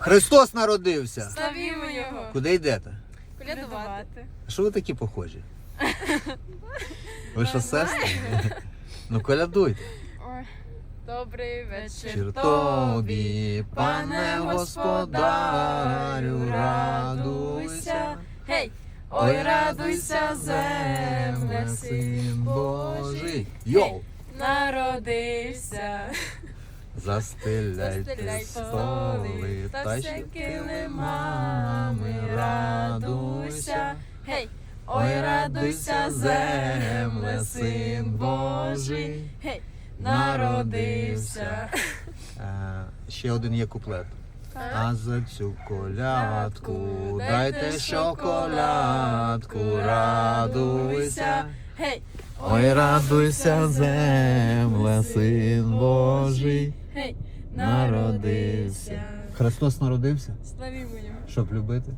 Христос народився. Славімо його. Куди йдете? Колядувати. А що ви такі похожі? Ви що сестри? Ну колядуйте. Добрий вечір тобі, пане господарю, радуйся. Гей! Ой, радуйся, земле, син Божий. Йоу! Народився. Застеляйте Застеляй столи та та все радуйся. Гей! Ой, радуйся, земле, син Божий. Гей! Народився. Е, Ще один є куплет. А за цю колядку дайте шоколадку, радуйся. Гей! Ой, радуйся, земле, син Божий, Гей! народився. Христос народився, Славімо його. щоб любити.